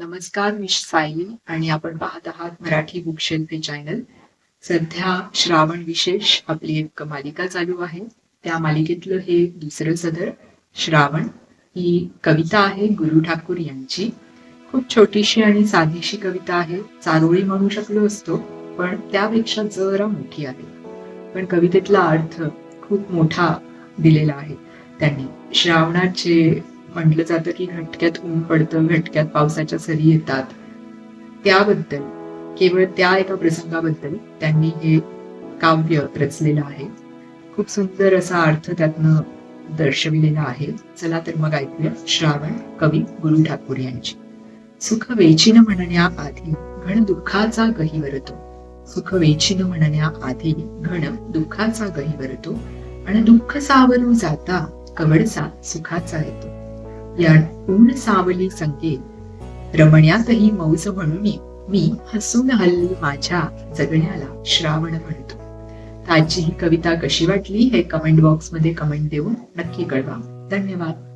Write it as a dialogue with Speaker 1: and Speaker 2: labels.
Speaker 1: नमस्कार मी साई आणि आपण पाहत आहात मराठी बुकशेल्फ हे चॅनल. सध्या श्रावण विशेष आपली एक मालिका चालू आहे. त्या मालिकेतलं हे दुसरं सदर श्रावण ही कविता आहे गुरु ठाकूर यांची. खूप छोटीशी आणि साधीशी कविता आहे चारोळी म्हणू शकलो असतो पण त्यापेक्षा जरा मोठी आहे. पण कवितेतला अर्थ खूप मोठा दिलेला आहे. त्यांनी श्रावणाचे म्हटलं जातं की घटक्यात ऊन पडतं घटक्यात पावसाच्या सरी येतात. त्याबद्दल केवळ त्या एका प्रसंगाबद्दल त्यांनी हे काव्य रचलेलं आहे. खूप सुंदर असा अर्थ त्यातनं दर्शविलेला आहे. चला तर मग ऐकूया श्रावण कवी गुरु ठाकूर यांची. सुख वेचिन म्हणण्या आधी घण दुःखाचा गही वरतो. सुख वेचिन म्हणण्या आधी घण दुःखाचा गही वरतो. आणि दुःख सावरू जाता कवडसा सुखाचा येतो. या ऊन सावली संकेत. रमण्यातही मौज म्हणून मी हसून हल्ली माझ्या जगण्याला श्रावण म्हणतो. आजची ही कविता कशी वाटली हे कमेंट बॉक्समध्ये कमेंट देऊन नक्की कळवा. धन्यवाद.